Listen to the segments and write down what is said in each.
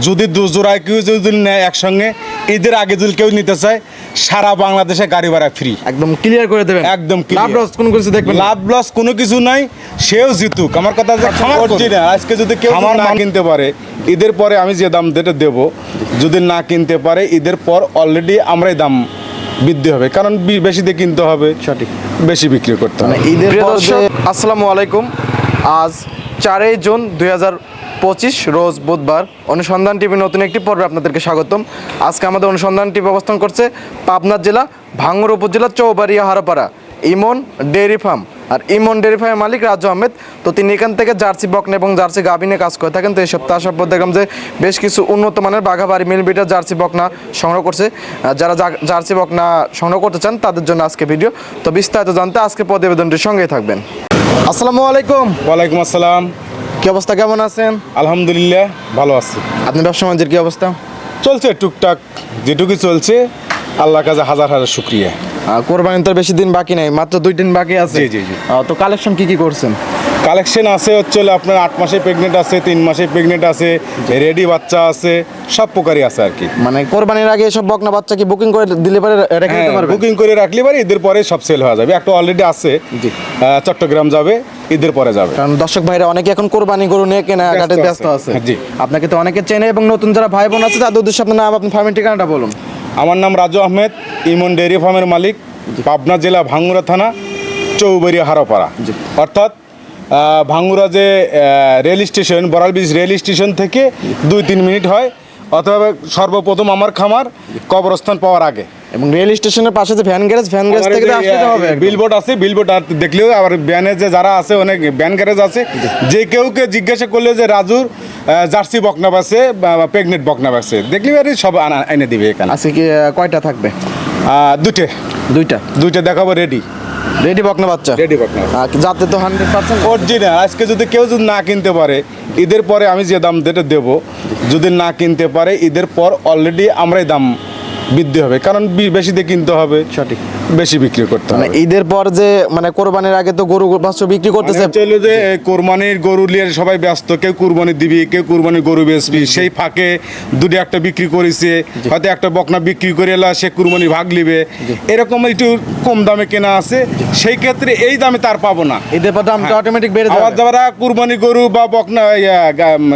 যদি দুজোড়ায় কেউ যদি নেয় একসঙ্গে ঈদের আগে যদি কেউ নিতে চায় সারা বাংলাদেশে গাড়ি ভাড়া ফ্রি একদম ক্লিয়ার করে দেবেন। একদম। লাভ লস কোন কিছু দেখবেন লাভ লস কোনো কিছু নাই সেও জিতুক। আমার কথা যে করছি না আজকে যদি কেউ আমার না কিনতে পারে ঈদের পরে আমি যে দাম যেটা দেব যদি না কিনতে পারে ঈদের পর অলরেডি আমরাই দাম বৃদ্ধি হবে। কারণ বি- বেশি দিয়ে কিনতে হবে সঠিক। বেশি বিক্রি করতে হবে। ঈদের আসসালামু আলাইকুম। আজ চারই জুন দুই হাজার পঁচিশ, রোজ বুধবার। অনুসন্ধান টিভি নতুন একটি পর্বে আপনাদেরকে স্বাগতম। আজকে আমাদের অনুসন্ধান টিভি অবস্থান করছে পাবনা জেলা, ভাঙ্গুর উপজেলা, চৌবাড়িয়া, হারাপাড়া। Emon dairy farm. আর ইমন ডেয়ারি ফার্মের মালিক রাজু আহমেদ। তো তিনি এখান থেকে জার্সি বকনা এবং জার্সি গাভিনে কাজ করে থাকেন। তো এই সপ্তাহ আসার পর দেখলাম যে বেশ কিছু উন্নত মানের বাঘাবাড়ি মিল বিটার জার্সি বকনা সংগ্রহ করছে। যারা জার্সি বকনা সংগ্রহ করতে চান, তাদের জন্য আজকে ভিডিও। তো বিস্তারিত জানতে আজকে প্রতিবেদনটির সঙ্গেই থাকবেন। আসসালামু আলাইকুম। ওয়ালাইকুম আসসালাম। কি অবস্থা? কেমন আছেন? আলহামদুলিল্লাহ ভালো আছি। আপনি ব্যবসা বাণিজ্যের কি অবস্থা? চলছে টুকটাক যেটুকু চলছে আল্লাহর কাছে হাজার হাজার শুক্রিয়া। কোরবানি কোরবানির তো বেশি দিন বাকি নাই মাত্র দুই দিন বাকি আছে। জি, জি, জি। তো কালেকশন কি কি করছেন? কালেকশন আছে হচ্ছে আপনার আট মাসে প্রেগনেন্ট আছে তিন মাসে প্রেগনেন্ট আছে রেডি বাচ্চা আছে সব প্রকারই আছে আর কি। মানে কোরবানির আগে এসব বকনা বাচ্চা কি বুকিং করে দিলে পরে রেখে দিতে পারবেন বুকিং করে রাখলে পারে ঈদের পরে সব সেল হয়ে যাবে। একটা অলরেডি আছে জি। চট্টগ্রাম যাবে ঈদের পরে যাবে। কারণ দর্শক ভাইরা অনেকে এখন কোরবানি গরু নিয়ে কেনাকাটায় ব্যস্ত ব্যস্ত আছে। আছে জি। আপনাকে তো অনেকে চেনে এবং নতুন যারা ভাই বোন আছে তাদের উদ্দেশ্যে আপনার নাম আপনি ফার্মের ঠিকানাটা বলুন। আমার নাম রাজু আহমেদ ইমন ডেয়ারি ফার্মের মালিক পাবনা জেলা ভাঙ্গুরা থানা চৌবাড়িয়া হারোপাড়া। অর্থাৎ ভাঙ্গুরা যে rail station Baral bridge rail station থেকে দুই তিন মিনিট হয় অথবা সর্বপ্রথম আমার খামার কবরস্থান পাওয়ার আগে। এবং রেল স্টেশনের পাশে যে ভ্যান গ্যারেজ ভ্যান গ্যারেজ থেকে আসতে হবে। বিলবোর্ড আছে বিলবোর্ড আর দেখলেও আবার ব্যানে যে যারা আছে অনেক ভ্যান গ্যারেজ আছে যে কেউকে জিজ্ঞাসা করলে যে রাজুর জার্সি বকনাব আছে বা প্রেগনেন্ট বকনা আছে। দেখলে আর সব আনা- এনে দিবে এখানে। আজকে কি কয়টা থাকবে? দুটে দুইটা। দুইটা। দেখাবো রেডি রেডি বকনা বাচ্চা? রেডি বকনা। না যাতে তো হান্ড্রেড পার্সেন্ট অরিজিনাল আজকে যদি কেউ যদি না কিনতে পারে ঈদের পরে আমি যে দাম যেটা দেবো যদি না কিনতে পারে ঈদের পর অলরেডি আমরাই দাম বৃদ্ধি হবে। কারণ বেশি দিয়ে কিনতে হবে সঠিক। বেশি বিক্রি করতে মানে হবে। ঈদের পর যে মানে কোরবানির আগে তো গরু বাচ্চা বিক্রি করতেছে। মানে যে কোরবানির গরু নিয়ে সবাই ব্যস্ত কেউ কুরবানি দিবি কেউ কুরবানির গরু বেচবি সেই ফাঁকে দুটো একটা বিক্রি করেছে হয়তো একটা বকনা বিক্রি করে এলা সে কুরবানি ভাগ নিবে। এরকম একটু কম দামে কেনা আছে সেই ক্ষেত্রে এই দামে তার পাবো না। ঈদের পর দামটা অটোমেটিক বেড়ে যাবে। আবার যারা কুরবানি গরু বা বকনা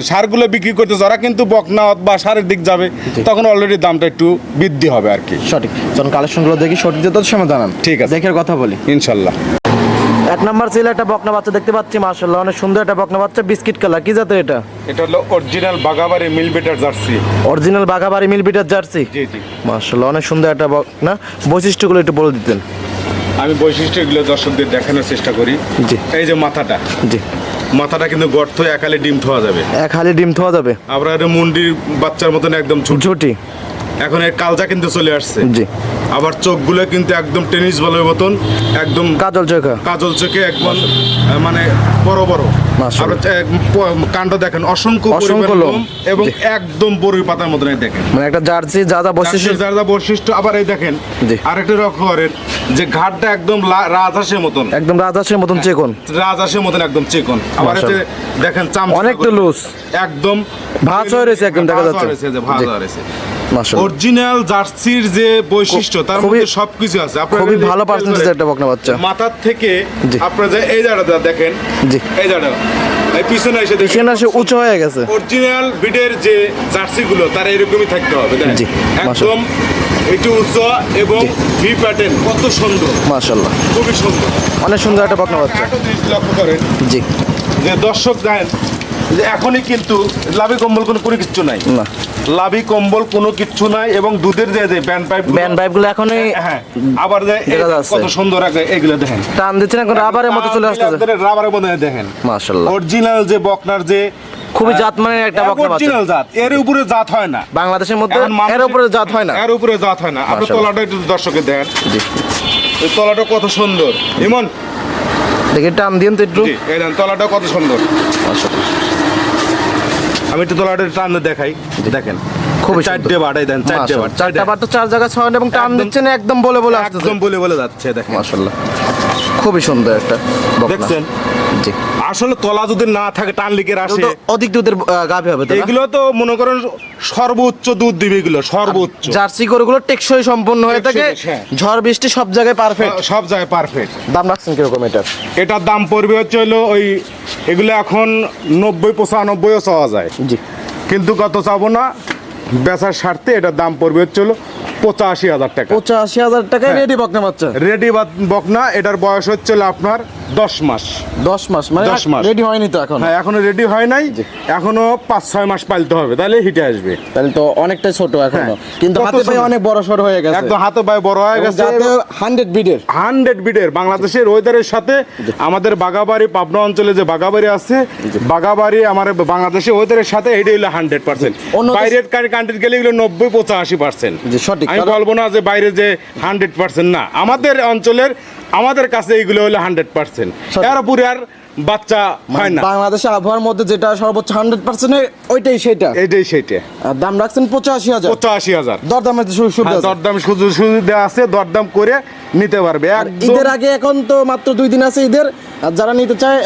সারগুলো বিক্রি করতেছে যারা কিন্তু বকনা বা সারের দিক যাবে তখন অলরেডি দামটা একটু বৃদ্ধি হবে আর কি। সঠিক। যখন কালেকশনগুলো দেখি সঠিক যত সময় জানান। ঠিক আছে। দেখে কথা বলি। ইনশাল্লাহ। এক নাম্বার ছিল একটা বকনা বাচ্চা দেখতে পাচ্ছি মার্শাল্লাহ অনেক সুন্দর একটা বকনা বাচ্চা বিস্কিট কালার কি জাতের এটা? এটা হলো অরিজিনাল বাগাবাড়ি মিল বেটার জার্সি। অরিজিনাল বাঘাবাড়ি মিল বিটার জার্সি? জি জি। মার্শাল্লাহ অনেক সুন্দর একটা বকনা বৈশিষ্ট্যগুলো একটু বলে দিতেন। আমি বৈশিষ্ট্যগুলো দর্শকদের দেখানোর চেষ্টা করি। জি। এই যে মাথাটা। জি। মাথাটা কিন্তু গর্ত একালে ডিম থোয়া যাবে। এক হালি ডিম থোয়া যাবে। আবার মুন্ডির বাচ্চার মতন একদম ছোট। ঝুটি। এখন এর কালজা কিন্তু চলে আসছে। জি। আবার চোখগুলো কিন্তু একদম টেনিস বলের মতন একদম কাজল চোখা। কাজল চোখে একদম মানে বড় বড়। প- কাণ্ড দেখেন অসংখ্য অসংখ্য লোম। এবং একদম বড়ই পাতার মতন দেখেন। মানে একটা জার্সি যা যা বৈশিষ্ট্য। যার যা বৈশিষ্ট্য আবার এই দেখেন। আরেকটা করেন যে ঘাটটা একদম রাজহাঁসের মতন। একদম রাজহাঁসের মতন চেকন। রাজহাঁসের মতন একদম চিকন। আবার দেখেন চাম অনেকটা loose। একদম ভাঁজ হয়ে রয়েছে একদম দেখা যাচ্ছে। যে ভাঁজ। হয়ে রয়েছে। অরিজিনাল জার্সির যে বৈশিষ্ট্য তার মধ্যে সবকিছু আছে। আপনারা খুবই ভালো পার্সেন্টেজ একটা বকনা বাচ্চা। মাথার থেকে আপনারা যে এই জায়গাটা দেখেন। জি। এই জায়গাটা। পিছনে এসে দেখেন। সেখানে সে উঁচু হয়ে গেছে। অরিজিনাল বিডের যে জার্সি গুলো তার এরকমই থাকতে হবে জি, একদম একটু উচ্চ এবং ভি প্যাটার্ন কত সুন্দর। মার্শাল্লাহ খুবই সুন্দর। অনেক সুন্দর একটা বকনা বাচ্চা। লক্ষ্য করেন। জি। যে দর্শক দেখেন যে এখনই কিন্তু লাভি কম্বল কোনো কোনো কিচ্ছু নাই। না। লাভি কম্বল কোনো কিচ্ছু নাই এবং দুধের যে যে ব্যান্ড পাইপ ব্যান্ড পাইপগুলো এখনই হ্যাঁ আবার যে। কত সুন্দর একটা এগুলো দেখেন। টান দিচ্ছেন এখন রাবারের মতো চলে আসতেছে। রাবারের মতো দেখেন। মার্শাল্লাহ অরিজিনাল যে বকনার যে খুবই জাত মানে একটা বকনা বাচ্চা অরিজিনাল জাত। এর উপরে জাত হয় না। বাংলাদেশের মধ্যে এর উপরে জাত হয় না। এর উপরে জাত হয় না। আপনি মাশাআল্লাহ। তলাটা একটু দর্শকের দেখেন এই তলাটা কত সুন্দর। ইমন। দেখি টান দিন তো একটু। এই দেন তলাটা কত সুন্দর। মাশাআল্লাহ। আমি একটু তলাটা টান দেখাই দেখেন। খুব চারটে বাড়াই দেন চারটে মাশাআল্লাহ। বার চারটা বার তো চার জায়গা ছড়ানো এবং টান দিচ্ছেন একদম বলে বলে একদম বলে বলে যাচ্ছে দেখেন। মাশাল্লাহ। খুবই সুন্দর একটা। দেখছেন? আসলে তলা যদি না থাকে টান লিকের আসে। অধিক দুধের গাভী হবে তো এগুলো তো মনে করেন সর্বোচ্চ দুধ দিবে এগুলো সর্বোচ্চ। জার্সি গরুগুলো টেকসই সম্পন্ন হয়ে থাকে। হ্যাঁ। ঝড় বৃষ্টি সব জায়গায় পারফেক্ট সব জায়গায় পারফেক্ট দাম রাখছেন কীরকম এটার এটার দাম পড়বে হচ্ছে হলো ওই এগুলো এখন নব্বই পঁচানব্বইও চাওয়া যায়। জি। কিন্তু কত চাবো না? বেচার স্বার্থে এটার দাম পড়বে হচ্ছে হলো পঁচাশি হাজার টাকা। পঁচাশি হাজার টাকায় হ্যাঁ। রেডি বকনা বাচ্চা? রেডি বকনা এটার বয়স হচ্ছে আপনার দশ মাস। দশ মাস মানে দশ মাস। রেডি হয়নি তো এখন? হ্যাঁ এখনও রেডি হয় নাই। এখনও পাঁচ ছয় মাস পালতে হবে তাহলে হিটে আসবে। তাহলে তো অনেকটাই ছোট এখনও। হ্যাঁ। কিন্তু হাতে পায়ে অনেক বড় সড় হয়ে গেছে। একদম হাতে পায়ে বড় হয়ে গেছে। হান্ড্রেড বিডের হান্ড্রেড বিডের বাংলাদেশের ওয়েদারের সাথে আমাদের বাগাবাড়ি পাবনা অঞ্চলে যে বাগাবাড়ি আছে বাগাবাড়ি আমার বাংলাদেশের ওয়েদারের সাথে এটাই হলো হান্ড্রেড পার্সেন্ট বাইরের কান্ট্রি গেলে এগুলো নব্বই পঁচাশি পার্সেন্ট সঠিক। আমি বলব না যে বাইরে যে হান্ড্রেড পার্সেন্ট না। আমাদের অঞ্চলের আমাদের কাছে এগুলো হলো হান্ড্রেড পার্সেন্ট সঠিক। এর উপরে আর বাচ্চা হয় না। বাংলাদেশের আবহাওয়ার মধ্যে যেটা সর্বোচ্চ হান্ড্রেড পার্সেন্ট ওইটাই সেটা। এটাই সেটা। আর দাম রাখছেন পঁচাশি হাজার। পঁচাশি হাজার। সুবিধা হ্যাঁ, দরদাম সুযোগ সুবিধা আছে দরদাম করে নিতে পারবে। আর ঈদের আগে এখন তো মাত্র দুই দিন আছে ঈদের। আর যারা নিতে চায়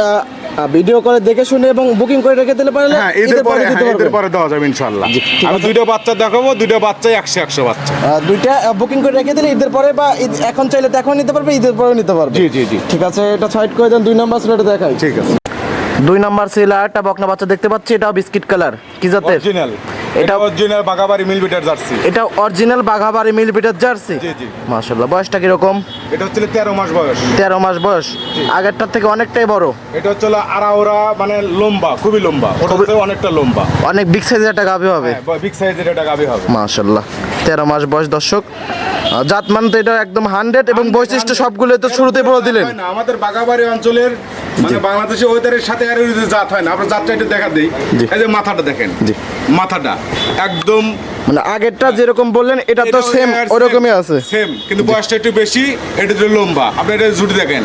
ভিডিও করে দেখে শুনে এবং বুকিং করে রেখে দিলে পারলে হ্যাঁ ঈদের পরে দিতে হ্যাঁ, ঈদের পরে দেওয়া যাবে ঠিক আমি দুটো বাচ্চা দেখাবো দুটো বাচ্চাই একশো একশো বাচ্চা। দুইটা বুকিং করে রেখে দিলে ঈদের পরে বা ঈদ- এখন চাইলে তো এখন নিতে পারবে ঈদের পরে নিতে পারবে। জি জি জি। ঠিক আছে এটা সাইড করে দেন দুই নাম্বার সিলেটে দেখাই। ঠিক আছে। দুই নাম্বার সিল একটা বকনা বাচ্চা দেখতে পাচ্ছি এটাও বিস্কিট কালার কি জাতের? অরিজিনাল এটা- অরিজিনাল বাগাবাড়ি মিল বিটার জার্সি এটা অরিজিনাল বাঘাবাড়ি মিল বিটার জার্সি জি, বয়সটা কীরকম? এটা হচ্ছে তেরো মাস বয়স। তেরো মাস বয়স। আগেরটার থেকে অনেকটাই বড়। এটা হচ্ছে আড়াওরা মানে লম্বা খুবই লম্বা। ওটা অনেকটা লম্বা। অনেক বিগ সাইজের একটা গাভি হবে। বিগ সাইজের এটা গাবি হবে। মাশাল্লাহ তেরো মাস বয়স দর্শক। জাতমান তো এটা একদম হান্ড্রেড এবং বৈশিষ্ট্য সবগুলো তো শুরুতে বলে দিলেন। আমাদের বাগাবাড়ি অঞ্চলের মানে বাংলাদেশের ওয়েদারের সাথে আর জাত হয় না। আপনার জাতটা একটু দেখা দিই। এই যে মাথাটা দেখেন। জি। মাথাটা একদম মানে আগেরটা যেরকম বললেন এটা তো সেম ওরকমই আছে। সেম কিন্তু বয়সটা একটু বেশি এটা একটু লম্বা। আপনি এটা জুটি দেখেন।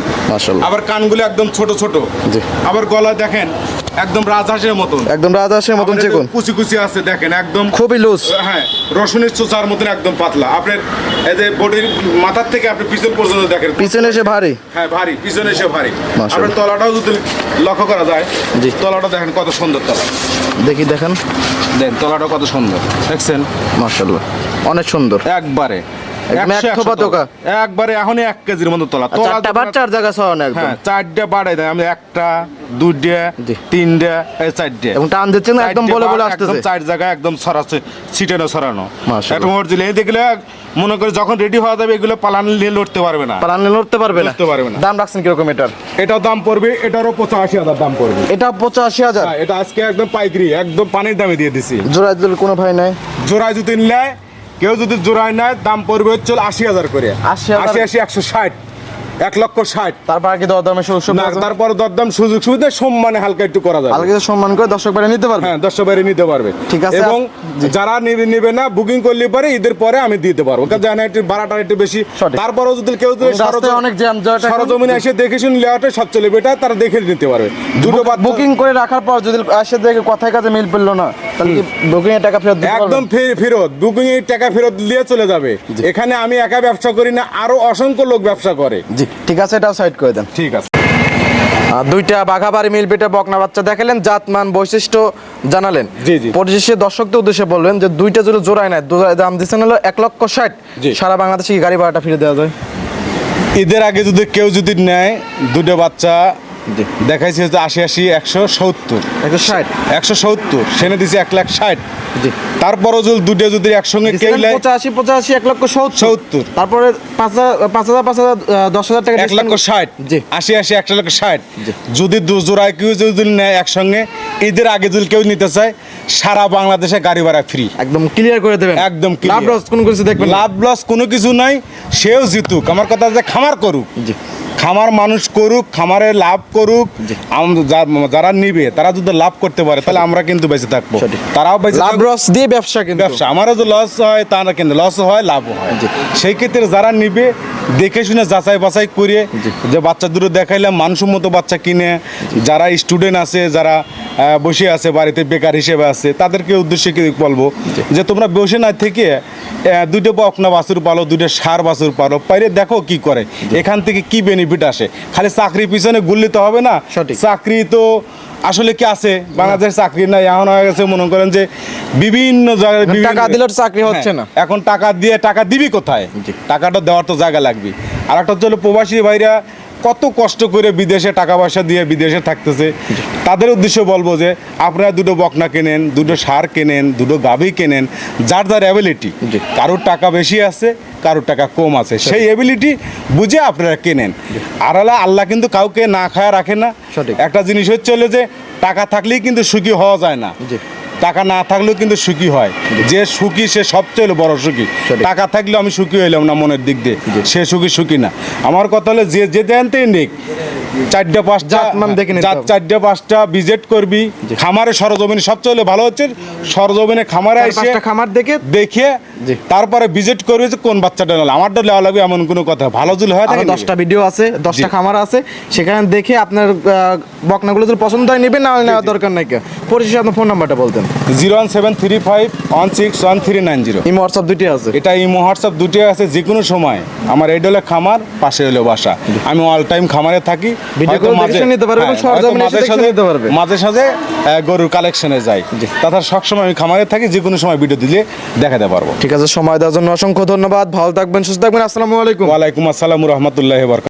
আবার কানগুলো একদম ছোট ছোট। জি। আবার গলা দেখেন একদম রাজহাঁসের মতন। একদম রাজহাঁসের মতন আবার কুচি কুচি আছে দেখেন একদম খুবই লুজ হ্যাঁ রসুনের চোচার মতন একদম পাতলা। আপনার এই যে বডির মাথার থেকে আপনি পিছন পর্যন্ত দেখেন পিছনে এসে ভারী। হ্যাঁ ভারী পিছনে এসে ভারী। আপনার তলাটাও যদি লক্ষ্য করা যায় জি। তলাটা দেখেন কত সুন্দর তলা। দেখি দেখেন। দেখেন তলাটা কত সুন্দর। দেখছেন? মাশাল্লাহ অনেক সুন্দর। একবারে। একবারে এক কেজির মতো তলা। চারটা বার চার জায়গা সরানো একদম। হ্যাঁ চারটা বাড়াই দেয়। আমি একটা দুইটা জি। তিনটা এই চারটে। এবং টান দিচ্ছেন একদম বলে বলে আসতেছে। চার একদম ছড়াচ্ছে ছিটানো ছড়ানো মাশাআল্লাহ। একটা মর্জিল এই দেখলে মনে করে যখন রেডি হওয়া যাবে এগুলো পালান নিয়ে লড়তে পারবে না। পালানে লড়তে পারবে না। লড়তে পারবে না। দাম রাখছেন কীরকম এটার? এটাও দাম পড়বে এটারও পঁচাশি হাজার দাম পড়বে। এটা পঁচাশি হাজার? হ্যাঁ, এটা আজকে একদম পাইকারি একদম পানির দামে দিয়ে দিছি। জোড়া জোড়া কোনো ভাই নাই জোড়ায় যদি নেয় কেউ যদি জোড়ায় নেয় দাম পড়বে হচ্ছে আশি হাজার করে। 80,000 আশি আশি একশো ষাট। এক লক্ষ ষাট। তারপর আর কি দর দামে সুযোগ না তারপর দরদাম সুযোগ সুবিধা সম্মানে হালকা একটু করা যাবে। আলগে সম্মান করে দর্শক বাইরে নিতে পারবে? হ্যাঁ দশশো বাইরে নিতে পারবে। ঠিক আছে, এবং যারা নিবে না বুকিং করলে পরে ঈদের পরে আমি দিতে পারব। কারণ জানা একটু ভাড়াটা একটু বেশি। তারপরেও যদি কেউ যদি অনেক জ্যাম। সরজমিনে এসে দেখে শুনে লেওয়াটা সবচেয়ে বেটা তারা দেখে নিতে পারবে। দুটো বুকিং করে রাখার পর যদি আসে দেখে কথায় কাজে মিল পেল না তাহলে বুকিং এর টাকা ফেরত একদম ফেরত। বুকিং এর টাকা ফেরত দিয়ে চলে যাবে। এখানে আমি একা ব্যবসা করি না আরও অসংখ্য লোক ব্যবসা করে। জি। ঠিক আছে এটাও সাইড করে দেন। ঠিক আছে। আর দুইটা বাঘাবাড়ি মিল পেটে বকনা বাচ্চা দেখালেন জাতমান বৈশিষ্ট্য জানালেন। জি, জি। পরিশেষে দর্শকদের উদ্দেশ্যে বললেন যে দুইটা জুড়ে জোড়ায় নেয় দাম দিচ্ছেন হলো এক লক্ষ ষাট। সারা বাংলাদেশে গাড়ি ভাড়াটা ফিরে দেওয়া যায়? ঈদের আগে যদি কেউ যদি নেয় দুটো বাচ্চা দেখাইছে হচ্ছে আশি আশি একশো সত্তর। একশো ষাট। একশো সত্তর সেনে দিছে এক লাখ ষাট। তারপরও যদি দুটো যদি একসঙ্গে কেউ নেয় পঁচাশি পঁচাশি এক লক্ষ সত্তর। তারপরে পাঁচ হাজার পাঁচ হাজার পাঁচ হাজার দশ হাজার টাকা এক লক্ষ ষাট। জি। আশি আশি একশো লক্ষ ষাট। যদি দু জোড়ায় কেউ যদি নেয় একসঙ্গে ঈদের আগে যদি কেউ নিতে চায় সারা বাংলাদেশে গাড়ি ভাড়া ফ্রি একদম ক্লিয়ার করে দেবেন। একদম। লাভ লস কোন কিছু দেখবেন লাভ লস কোনো কিছু নাই সেও জিতুক। আমার কথা যে খামার করুক। জি। খামার মানুষ করুক খামারে লাভ করুক যারা নিবে তারা যদি লাভ করতে পারে তাহলে আমরা কিন্তু বেঁচে থাকব। তারাও বেঁচে লাভ। লস দিয়ে ব্যবসা কিন্তু। ব্যবসা। আমারও যে লস হয় তারা কিন্তু লস হয় লাভ হয়। সেই ক্ষেত্রে যারা নিবে দেখে শুনে যাচাই বাছাই করে যে বাচ্চা দুটো দেখাইলাম মানসম্মত বাচ্চা কিনে যারা স্টুডেন্ট আছে যারা বসে আছে বাড়িতে বেকার হিসেবে আছে তাদেরকে উদ্দেশ্যে কি বলব? যে তোমরা বসে না থেকে দুটো বকনা বাছুর পালো দুটো সার বাছুর পালো পাইরে দেখো কি করে এখান থেকে কি বেনিফিট আসে? খালি চাকরির পিছনে গুললে তো হবে না? সঠিক। চাকরি তো আসলে কি আছে? বাংলাদেশ চাকরি নাই এখন হয়ে গেছে মনে করেন যে বিভিন্ন জায়গায় টাকা দিলেও চাকরি হচ্ছে না। হ্যাঁ, এখন টাকা দিয়ে টাকা দিবি কোথায়? টাকাটা দেওয়ার তো জায়গা লাগবে। আর একটা হচ্ছে প্রবাসী ভাইরা কত কষ্ট করে বিদেশে টাকা পয়সা দিয়ে বিদেশে থাকতেছে। তাদের উদ্দেশ্য বলব যে আপনারা দুটো বকনা কেনেন দুটো সার কেনেন দুটো গাভী কেনেন যার যার অ্যাবিলিটি কারোর টাকা বেশি আছে কারোর টাকা কম আছে সেই এবিলিটি বুঝে আপনারা কেনেন। আর আল্লাহ কিন্তু কাউকে না খায়া রাখে না। সঠিক। একটা জিনিস হচ্ছে হলো যে টাকা থাকলেই কিন্তু সুখী হওয়া যায় না। টাকা না থাকলেও কিন্তু সুখী হয়। যে সুখী সে সবচেয়ে হলো বড় সুখী। টাকা থাকলেও আমি সুখী হইলাম না মনের দিক দিয়ে। সে সুখী সুখী না। আমার কথা হলো যে যে দেনতেই নেই চারটা পাঁচটা দেখে। চারটা পাঁচটা ভিজিট করবি। খামারে সরজমিনে সবচেয়ে হলে ভালো হচ্ছে। সরজমিনে খামারে এসে খামার দেখে দেখে। তারপরে ভিজিট করবি যে কোন বাচ্চাটা নিলাম আমারটা লেওয়া লাগবে এমন কোনো কথা। ভালো জুল হয় থাকে দশটা ভিডিও আছে দশটা খামার আছে। সেখানে দেখে আপনার বকনাগুলো যদি পছন্দ হয় নেবেন না নেওয়ার দরকার নাই কে পরিশেষে আপনার ফোন নাম্বারটা বলতেন। Zero one seven three five one six one three nine zero. Imo WhatsApp দুটি আছে। এটা এই হোয়াটসঅ্যাপ দুটি আছে যে কোনো সময়। আমার এই হলো খামার পাশে হলো বাসা। আমি অল টাইম খামারে থাকি। মাঝে- দেখে নিতে পারবে এবং হ্যাঁ, সরজমিনে এসে দেখে নিতে পারবে। মাঝে সাঝে গরুর কালেকশনে যাই। তাছাড়া সবসময় আমি খামারে থাকি যে কোনো সময় ভিডিও দিলে দেখাতে পারব। ঠিক আছে সময় দেওয়ার জন্য অসংখ্য ধন্যবাদ। ভালো থাকবেন সুস্থ থাকবেন। আসসালামু আলাইকুম। ওয়ালাইকুম আসসালাম রহমতুল্লাহ বরকাত